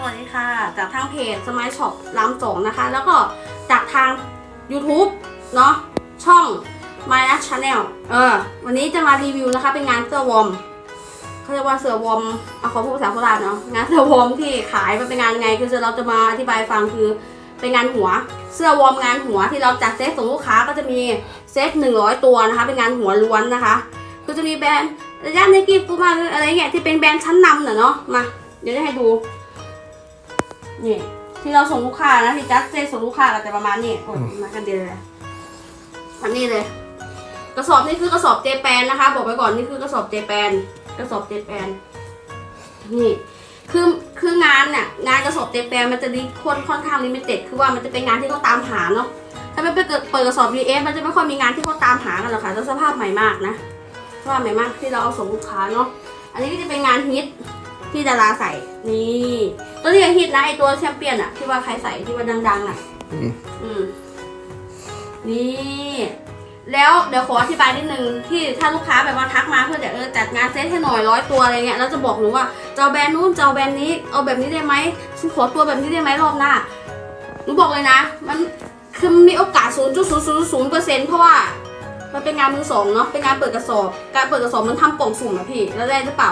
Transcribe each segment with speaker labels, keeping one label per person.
Speaker 1: สวัสดีค่ะ จากทางเพจสมัยช็อปลามสงนะคะ แล้วก็จากทาง YouTube เนาะช่อง My n a Channel เออ วันนี้จะมารีวิวนะคะ เป็นงานเสื้อวอมเขาเรียกว่าเสื้อวอมเอาขอพูดภาษาโคราชเนาะงานเสื้อวอมที่ขายมันเป็นงานไง คือเราจะมาอธิบายฟังคือเป็นงานหัว เสื้อวอมงานหัวที่เราจัดเซตส่งลูกค้าก็จะมีเซตหนึ่งร้อยตัวนะคะ เป็นงานหัวล้วนนะคะ คือจะมีแบรนด์ระยะในกีฟูมาอะไรเงี้ยที่เป็นแบรนด์ชั้นนำเนาะมา เดี๋ยวจะให้ดู นี่ ที่เราส่งลูกค้านะที่จัดเซตส่งลูกค้าก็จะประมาณนี้โอ้ยมากันเดียวเลยอันนี้เลย กระสอบนี่คือกระสอบเจแปนนะคะ บอกไปก่อนนี่คือกระสอบเจแปนกระสอบเจแปนนี่คือคืองานเนี่ยงานกระสอบเจแปนมันจะดีค่อนค่อนข้างลิมิเต็ดคือว่ามันจะเป็นงานที่เขาตามหาเนาะถ้าไม่ไปเกิดเปิดกระสอบ VF มันจะไม่ค่อยมีงานที่เขาตามหากันหรอกค่ะแล้วสภาพใหม่มากนะสภาพใหม่มากที่เราเอาส่งลูกค้าเนาะอันนี้ก็จะเป็นงานฮิตที่ดาราใส่นี่ ตัวนี้ยังฮิตนะไอตัวแชมเปี้ยนอะที่ว่าใครใส่ที่ว่าดังๆอะ
Speaker 2: อืม
Speaker 1: อืม นี่ แล้วเดี๋ยวขออธิบายนิดนึงที่ถ้าลูกค้าแบบว่าทักมาเพื่อจะเออจัดงานเซตให้หน่อยร้อยตัวอะไรเงี้ยแล้วจะบอกหนูว่าจะเอาแบรนด์นู้นจะเอาแบรนด์นี้เอาแบบนี้ได้ไหมฉันขอตัวแบบนี้ได้ไหมรอบหน้าหนูบอกเลยนะ มันคือมีโอกาสศูนย์จุดศูนย์ศูนย์ศูนย์เปอร์เซ็นต์เพราะว่ามันเป็นงานมือสองเนาะเป็นงานเปิดกระสอบ การเปิดกระสอบมันทำกล่องสุ่มอะพี่แล้วได้หรือเปล่า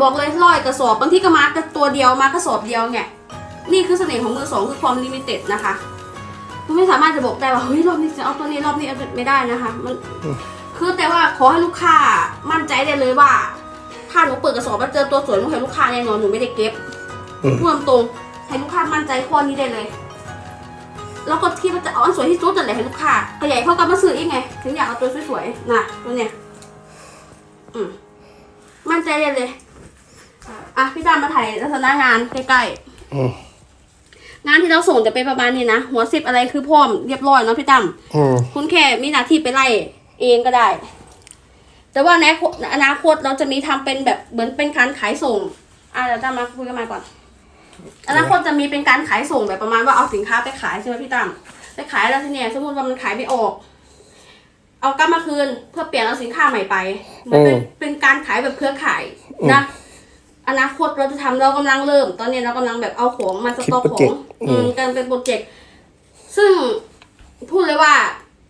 Speaker 1: บอกเลยร้อยกระสอบบางทีก็มาแต่ตัวเดียวมากระสอบเดียวเนี่ย นี่คือเสน่ห์ของมือสองคือความลิมิเต็ดนะคะมันไม่สามารถจะบอกได้ว่าเฮ้ยรอบนี้จะเอาตัวนี้รอบนี้เอาตัวไม่ได้นะคะ มัน
Speaker 2: อืม
Speaker 1: คือแต่ว่าขอให้ลูกค้ามั่นใจได้เลยว่า ถ้าหนูเปิดกระสอบแล้วเจอตัวสวยหนูให้ลูกค้าแน่นอนหนูไม่ได้เก็บ
Speaker 2: อืม
Speaker 1: พูดตรงๆให้ลูกค้ามั่นใจข้อนี้ได้เลยแล้วก็ที่มันจะเอาอันสวยที่สุดนั่นแหละให้ลูกค้าขยายเข้ากลับมาซื้ออีกไง ถึงอยากเอาตัวสวยๆน่ะตัวเนี้ยอืมมั่นใจได้เลย อะพี่ดามาถ่ายลักษณะงานใกล้ๆ
Speaker 2: อืม
Speaker 1: งานที่เราส่งจะเป็นประมาณนี้นะหัวสิบอะไรคือพร้อมเรียบร้อยเนาะพี่ตั้ม
Speaker 2: อืม
Speaker 1: คุณแค่มีหน้าที่ไปไล่เองก็ได้ แต่ว่าในอนาคตเราจะมีทำเป็นแบบเหมือนเป็นการขายส่ง อะเดี๋ยวตั้มมาคุยกันมาก่อน อนาคตจะมีเป็นการขายส่งแบบประมาณว่าเอาสินค้าไปขายใช่ไหมพี่ตั้มไปขายแล้วทีเนี้ยสมมติว่ามันขายไม่ออก เอากลับมาคืนเพื่อเปลี่ยนเอาสินค้าใหม่ไปมันเป็นเป็นการขายแบบเครือข่ายนะ อนาคตเราจะทำเรากำลังเริ่ม ตอนนี้เรากำลังแบบเอาของมาสต็อกของอืมกันเป็นโปรเจกต์ซึ่งพูดเลยว่า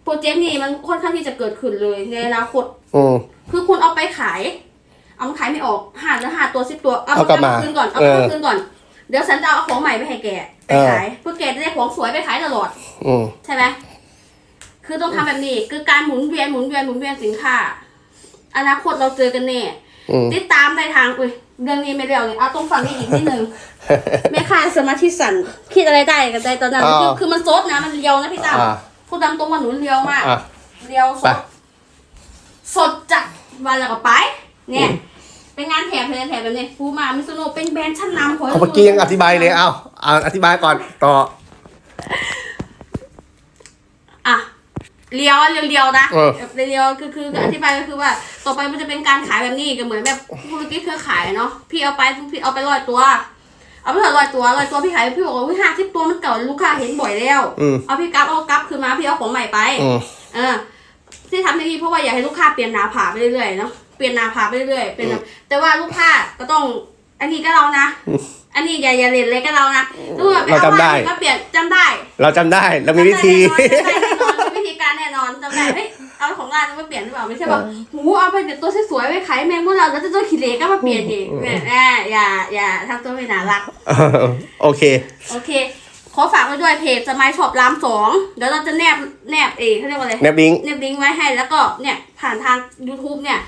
Speaker 1: โปรเจกต์นี้มันค่อนข้างที่จะเกิดขึ้นเลย ในอนาคต
Speaker 2: อืม
Speaker 1: คือคุณเอาไปขาย เอามาขายไม่ออกหาหรือหาตัวสิบตัวเอา
Speaker 2: เอากลับมา
Speaker 1: คืนก่อนเอา
Speaker 2: เออ
Speaker 1: คืนก่อน เดี๋ยวฉันจะเอาของใหม่ไปให้แกไป
Speaker 2: เออ
Speaker 1: ขายเพื่อแกจะได้ของสวยไปขายตลอด
Speaker 2: อืม
Speaker 1: ใช่ไหม คือต้องทำแบบนี้ คือการหมุนเวียนหมุนเวียนหมุนเวียนสินค้า อนาคตเราเจอกันแน่
Speaker 2: อืม
Speaker 1: ติดตามได้ทางอุ้ย เรื่องนี้ไม่เร็วเลยเอาตรงฝั่งนี้อีกนิดนึงแม่ค้าสมาธิสั่นคิดอะไรได้กันใจตอนนั้น
Speaker 2: อ้าว
Speaker 1: คือคือมันซดนะมันเลียวนะพี่ตั้ม
Speaker 2: อ่า
Speaker 1: พูดตามตรงว่าหนูเลียวมาก
Speaker 2: อะ
Speaker 1: เลียวส
Speaker 2: ไป
Speaker 1: ดสดจัดวันแล้วก็ไป เนี่ย เป็นงานแถบเลยแถบแบบนี้ฟูมามิซุโนะเป็นแบรนด์ชั้นนำของ
Speaker 2: เอาเมื่อกี้ยังอธิบายเลยเอาเอาอธิบายก่อนต่อ
Speaker 1: อะ เลียวเลียวเลียวๆนะ
Speaker 2: เออ
Speaker 1: แบบเลียวๆคือคืออธิบายก็คือว่า ต่อไปมันจะเป็นการขายแบบนี้ก็เหมือนแบบธุรกิจเครือข่ายเนาะพี่เอาไปพี่เอาไปร้อยตัว เอาไปเถอะร้อยตัวร้อยตัวพี่ขายพี่บอกว่าห้าสิบตัวมันเก่าลูกค้าเห็นบ่อยแล้ว
Speaker 2: อืม
Speaker 1: เอาพี่กลับเอากลับคืนมาพี่เอาของใหม่ไป
Speaker 2: อืม
Speaker 1: เออที่ทำอย่างนี้เพราะว่าอยากให้ลูกค้าเปลี่ยนหนาผาไปเรื่อยๆเนาะเปลี่ยนหนาผาไปเรื่อยๆเป็นแต่ว่าลูกค้าก็ต้อง อันนี้ก็เรานะ อันนี้อย่าอย่าเล่นเลยก็เรานะถ้แบบ
Speaker 2: เราจำได้
Speaker 1: อว่ก็เปลี่ยนจำได้
Speaker 2: เราจำได้ เรามีวิธี
Speaker 1: จำได้แน่นอนจำได้แน่นอนมีวิธีการ แน่นอนจำได้เฮ้ยเอาของร้านมาเปลี่ยนหรือเปล่าไม่ใช่แบบหูเอาไปเดี๋ยวตัวสวยๆไปขายแมงพวกเราแล้วจะตัวขี้เหร่ก็มาเปลี่ยนอีกแหมแหมอย่าอย่าทำตัวไม่น่ารัก
Speaker 2: โอเค
Speaker 1: โอเคขอฝากไว้ด้วยเพจสมัยช็อปรามสองเดี๋ยวเราจะแนบแนบเองเขาเรียกว่าอะไร
Speaker 2: แนบลิงก์
Speaker 1: เนบลิงก์ไว้ให้แล้วก็เนี่ยผ่านทาง YouTube เนี่ย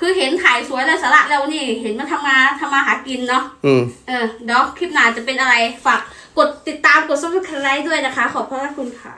Speaker 1: คือเห็นถ่ายสวยและสาระแล้วนี่เห็นมันทำมาทำมาหากินเนาะ
Speaker 2: อืม
Speaker 1: เออเดี๋ยวคลิปหน้าจะเป็นอะไรฝากกดติดตามกด subscribe ด้วยนะคะ ขอบพระคุณค่ะ